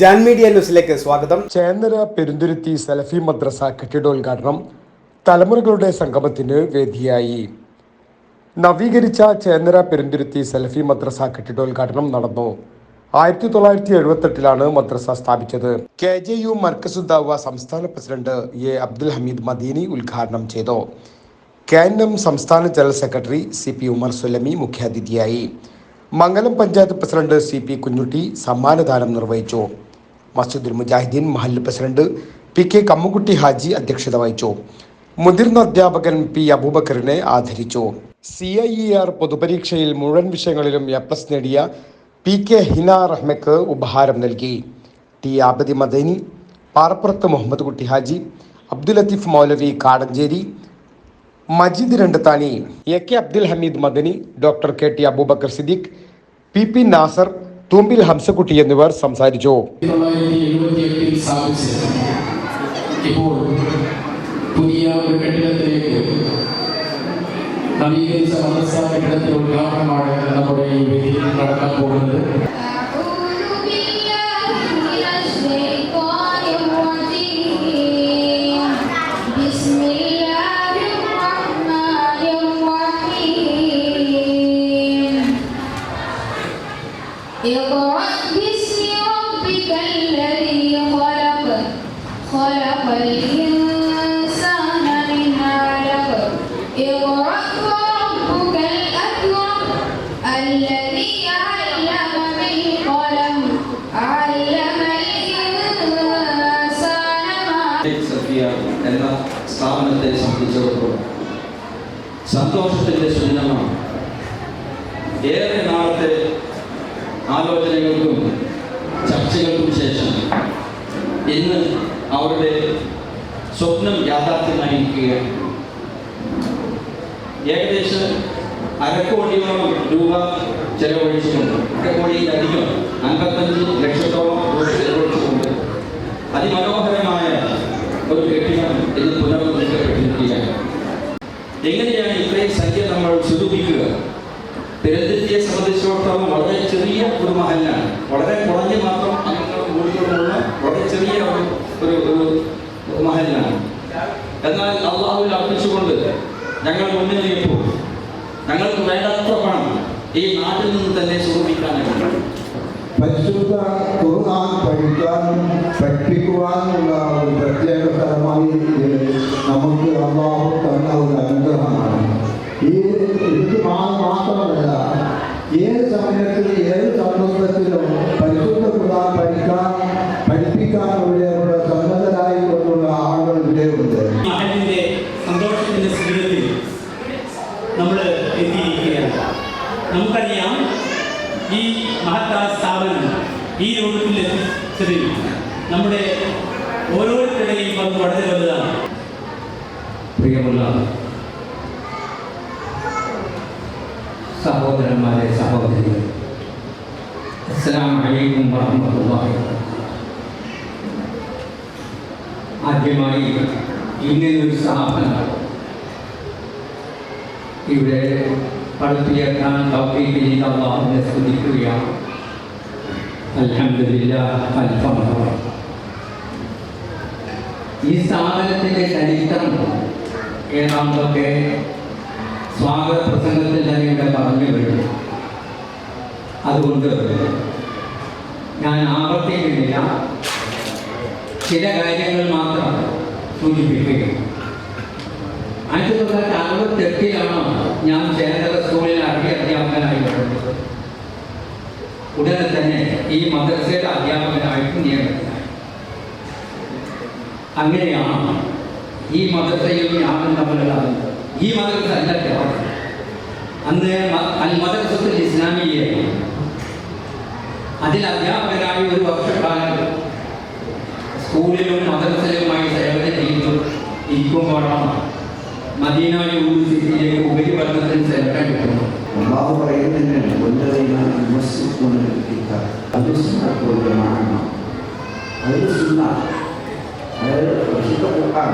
ജാൻ ന്യൂസിലേക്ക് സ്വാഗതം. ചേന്നര പെരുന്തുരുത്തി സലഫി മദ്രസ കെട്ടിടോദ്ഘാടനം തലമുറകളുടെ സംഗമത്തിന് വേദിയായി. നവീകരിച്ച ചേന്നര പെരുന്തുരുത്തി സലഫി മദ്രസ കെട്ടിടോദ്ഘാടനം നടന്നു. ആയിരത്തി തൊള്ളായിരത്തി എഴുപത്തെട്ടിലാണ് മദ്രസ സ്ഥാപിച്ചത്. കെ ജെ യു മർക്കസുദ്ദാവ സംസ്ഥാന പ്രസിഡന്റ് എ അബ്ദുൽ ഹമീദ് മദീനി ഉദ്ഘാടനം ചെയ്തു. കെ എൻ എം സംസ്ഥാന general secretary C P Umar Sulami മുഖ്യാതിഥിയായി. Mangalam panchayat president C P Kunhutty സമ്മാനദാനം നിർവഹിച്ചു. മസ്ജിദുൽ മുജാഹിദ്ദീൻ മഹല്ല് president P K Kammukutty Haji അധ്യക്ഷത വഹിച്ചു. മുതിർന്ന അധ്യാപകൻ പി അബൂബക്കറിനെ ആദരിച്ചു. സി ഐ ഇ ആർ പൊതുപരീക്ഷയിൽ മുഴുവൻ വിഷയങ്ങളിലും എ പ്ലസ് നേടിയ പി കെ ഹിന റഹ്മയ്ക്ക് ഉപഹാരം നൽകി. T Abadi Madani Parappurath Muhammad Kutty Haji Abdul Latheef Moulavi Kadancheri Majeed Randathani A K Abdul Hameed Madani doctor K T Abubakar Siddique P P Nasar Thoombil Hamzakutty എന്നിവർ സംസാരിച്ചു. പുതിയ നവീകരിച്ച മദ്രസ കെട്ടിടത്തിന്റെ ഉദ്ഘാടനമാണ് നമ്മുടെ ഈ വേദിയിൽ നടക്കാൻ പോകുന്നത്. خلق الإنسان من علق اقرأ وربك الأكرم الذي علم بالقلم علم الإنسان ما സഫിയ എന്ന സ്ഥാപനത്തെ സംബന്ധിച്ചിടത്തോളം സന്തോഷത്തിൻ്റെ സുന്ദരമാണ് ഏറെ നാളത്തെ ആലോചനകൾക്കും ചർച്ചകൾക്കും ശേഷം ഇന്ന് അവരുടെ സ്വപ്നം യാഥാർത്ഥ്യമായിരിക്കുകയാണ് ഏകദേശം അരക്കോടിയോളം രൂപ ചെലവഴിച്ചുകൊണ്ട് അരക്കോടിയിലധികം അൻപത്തഞ്ച് ലക്ഷത്തോളം ചെലവഴിച്ചിട്ടുണ്ട്. അതിമനോഹരമായ ഒരു കെട്ടിടം ഇത് പുനർനിർമ്മിക്കപ്പെട്ടിരിക്കുകയാണ്. എങ്ങനെയാണ് ഇത്രയും സംഖ്യ നമ്മൾ സ്വരൂപിക്കുക? തിരുവനന്തപുരത്തെ സംബന്ധിച്ചിടത്തോളം വളരെ ചെറിയ ഒരു മഹലാണ് വളരെ കുറഞ്ഞ മാത്രം അംഗങ്ങളും വീടുകളുമുള്ള വളരെ ചെറിയ ഒരു ഒരു മഹലിനാണ് എന്നാൽ അള്ളാഹുവിൽ അർപ്പിച്ചുകൊണ്ട് ഞങ്ങൾ മുന്നേറിയപ്പോൾ ഞങ്ങൾക്ക് വേണ്ടത്ര പണം ഈ നാട്ടിൽ നിന്ന് തന്നെ സൂക്ഷിക്കാനാണ് പരിശുദ്ധ ഖുർആൻ പഠിക്കാനും പഠിപ്പിക്കുവാനുമുള്ള ഒരു പ്രത്യേക സ്ഥലമായി നമുക്ക് അള്ളാഹു തന്ന ഒരു അനുഗ്രഹമാണ്. ഈ ഇത് മാത്രമല്ല ഏത് സമയത്തിൽ ഏത് സന്ദർഭത്തിലും പ്രിയമുള്ള സഹോദരന്മാരെ സഹോദരികൾ അസ്സലാമു അലൈക്കും വറഹ്മത്തുള്ളാഹി ആദ്യമായി ഇങ്ങനൊരു സ്ഥാപനം ഇവിടെ പടുത്തുയർത്താൻ തൗഫീഖ് ചെയ്ത അള്ളാഹുവിനെ സ്തുതിക്കുകയാണ്. അൽഹംദുലില്ലാഹ് അൽഹംദുലില്ലാഹ് ഈ സ്ഥാപനത്തിന്റെ ചരിത്രം ഏതാണ്ടൊക്കെ സ്വാഗത പ്രസംഗത്തിൽ തന്നെ ഇവിടെ പറഞ്ഞു കഴിഞ്ഞു അതുകൊണ്ട് ഞാൻ ആവർത്തിക്കുന്നില്ല. ചില കാര്യങ്ങൾ മാത്രം സൂചിപ്പിക്കുകയും ആയിരത്തി തൊള്ളായിരത്തി അറുപത്തെട്ടിലാണ് ഞാൻ ചേർത്തല സ്കൂളിൽ അറബി അധ്യാപകനായി വരുന്നത് ഉടനെ തന്നെ ഈ മദ്രസയുടെ അധ്യാപകനായിട്ട് നിയമിതനായി. അങ്ങനെയാണ് ഈ മതത്തെയും ഞാനും തമ്മിലുള്ള ഈ മതത്തെ അല്ല കേരളം അന്ന് അൽ മദ്രസത്തുൽ ഇസ്ലാമിയെ അതിൽ അധ്യാപകനായി ഒരു വർഷക്കാലം സ്കൂളിലും മദ്രസയിലുമായി സേവനം ചെയ്തു ഇരിക്കുമ്പോഴാണ് മദീന യൂണിവേഴ്സിറ്റിയിലേക്ക് ഉപരിപഠനത്തിന് സേവനം കിട്ടുന്നു അള്ളാഹു പറയുന്നതിന് കൊല്ലതൈന വിമർശിക്കുന്ന അത് സുന്ന അതായത് പരിശുദ്ധ ഖുർആൻ.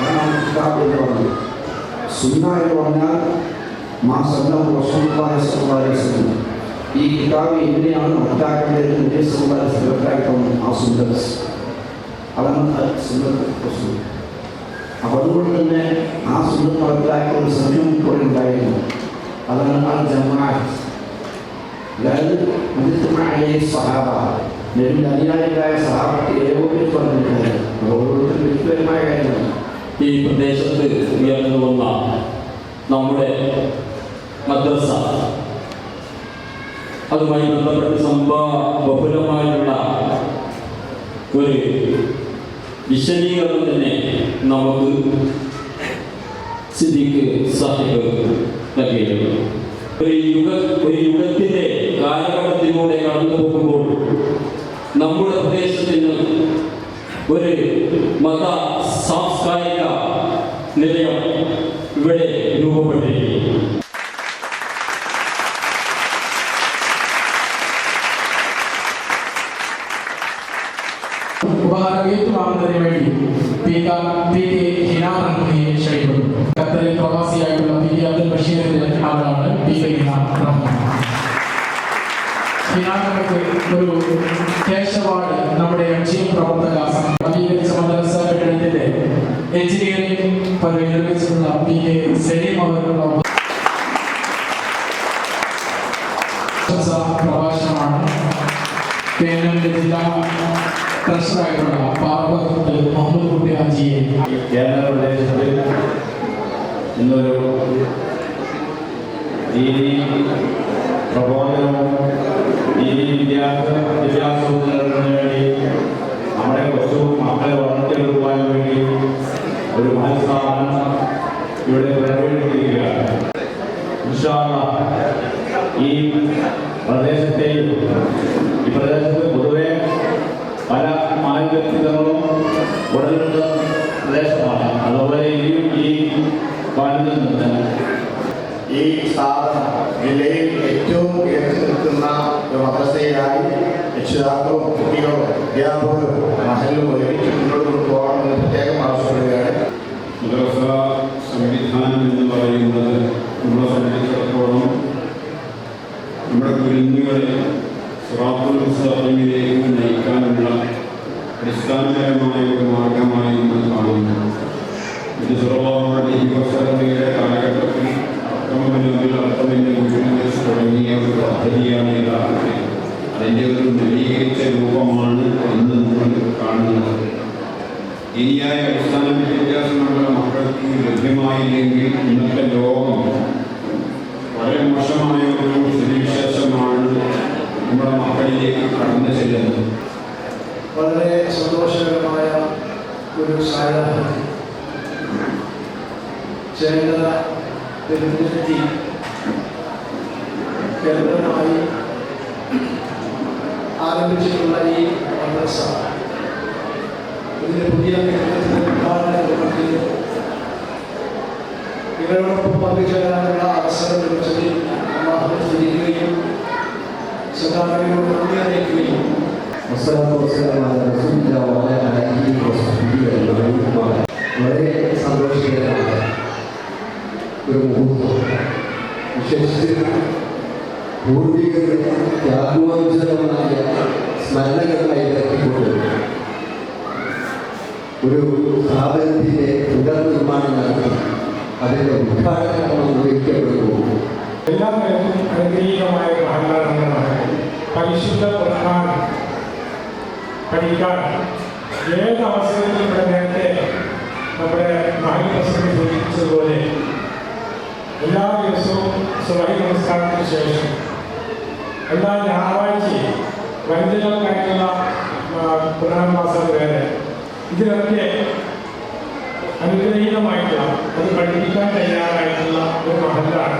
അതാണ് കിതാബ് എന്ന് പറഞ്ഞത് സുന്ന എന്ന് പറഞ്ഞാൽ മാ സല്ലം റസൂലുള്ളാഹി സ്വല്ലല്ലാഹു അലൈഹി വസല്ലം ഈ കിതാബ് എങ്ങനെയാണ് മനസ്സിലാക്കേണ്ടത് നബി സല്ലല്ലാഹു അലൈഹി വസല്ലം സുന്ദർ അതാണ് സുന്ദർ റസൂൽ അപ്പോൾ അതുകൊണ്ട് തന്നെ ആ സുന്ദർ നടപ്പിലാക്കിയ ഒരു സമയം കൂടെ ഉണ്ടായിരുന്നു അതാണ് ആ ജമാഅത്ത് അതായത് മജിത്തമായ സഹാബ നബിന്റെ അനുയായികളായ സഹാബത്തെ ഏകോപിച്ച് പറഞ്ഞിട്ടുണ്ട് ഓരോരുത്തരും വ്യക്തിപരമായ കാര്യമാണ് ഈ പ്രദേശത്ത് ഉയർന്നു വന്ന നമ്മുടെ മദ്രസ. അതുമായി ബന്ധപ്പെട്ട് സംഭവ ബഹുലമായിട്ടുള്ള ഒരു വിശദീകരണം തന്നെ നമുക്ക് സിദ്ദിഖ് സാഹിബ് നൽകിയിട്ടുണ്ട്. ഒരു യുഗ ഒരു യുഗത്തിന്റെ കാലഘട്ടത്തിലൂടെ കടന്നു പോകുമ്പോൾ നമ്മുടെ പ്രദേശത്തിന് ഒരു മത സാംസ്കാരിക നിലയം ഇവിടെ രൂപപ്പെട്ടിരിക്കുന്നു പ്രഭാഷണമാണ് കേരളത്തിന്റെ ജില്ലാ ട്രഷറായിട്ടുള്ള പാർവത്ത് മുഹമ്മദ് കുട്ടി ഹാജിയെ കേരള പ്രദേശത്ത് ഇന്നൊരു ദീനി പ്രബോധനവും മാലിന്യങ്ങളും ഉടലുള്ള പ്രദേശമാണ്. അതുപോലെ ഈ ഈ നിന്ന് ഈ സ്ഥാപനം ജില്ലയിൽ ഏറ്റവും ഉയർത്തി നിൽക്കുന്ന ഒരു മദ്രസയായി രക്ഷിതാക്കളും കുട്ടികളും അധ്യാപകരും മഹലും ഒരുമിച്ച് മുന്നോട്ട് കൊണ്ടുപോകണമെന്ന് പ്രത്യേകം ആവശ്യപ്പെടുകയാണ്. മദ്രസ സംവിധാനം എന്ന് പറയുന്നത് നമ്മളെ സംബന്ധിച്ചിടത്തോളം നമ്മുടെ കുരുന്നുകളെ സ്രാപ്പുൽ വളരെ സന്തോഷകരമായ ഒരു സായാഹ്നം. ചേർന്നത പെരുന്തിരുത്തി കേന്ദ്രമായി ആരംഭിച്ചിട്ടുള്ള ഈ മദ്രസ ഇതിന്റെ പുതിയ കെട്ടിടത്തിന്റെ ഉദ്ഘാടന ക്രമത്തിൽ ഇവരോടൊപ്പം പങ്കുചേരാനുള്ള അവസരം ലഭിച്ചതിൽ അള്ളാഹു സ്തുതിക്കുകയും സദാനയോട് നന്ദി അറിയിക്കുകയും വസ്സലാമു അലാ റസൂലില്ലാഹി വഅലാ ആലിഹി വസഹ്ബിഹി അജ്മഈൻ വളരെ സന്തോഷകരമായ ഒരു മുഹൂർത്തം. വിശേഷിച്ച് പൂർവികരുടെ ത്യാഗോജ്വലമായ സ്മരണകളായി ഇറക്കിക്കൊണ്ട് ഒരു സ്ഥാപനത്തിന്റെ പുനർനിർമ്മാണം നടത്തി അതിന്റെ ഉദ്ഘാടനം നിർവഹിക്കപ്പെടുന്നു എല്ലാ അനുഗ്രഹീതമായ പരിശുദ്ധ ഖുർആൻ പഠിക്കാൻ ഏത് അവസരത്തിൽ ഇവിടെ നേരത്തെ നമ്മുടെ മഹൽ പ്രസിഡന്റ് സൂചിപ്പിച്ചതുപോലെ എല്ലാ ദിവസവും സുബഹി നമസ്കാരത്തിന് ശേഷം എല്ലാ ഞായറാഴ്ചയും വനിതകൾക്കായിട്ടുള്ള പുനരന്മാസം വേറെ. ഇതിലൊക്കെ അനുഗ്രഹീതമായിട്ടുള്ള അത് പഠിപ്പിക്കാൻ തയ്യാറായിട്ടുള്ള ഒരു മഹലാണ്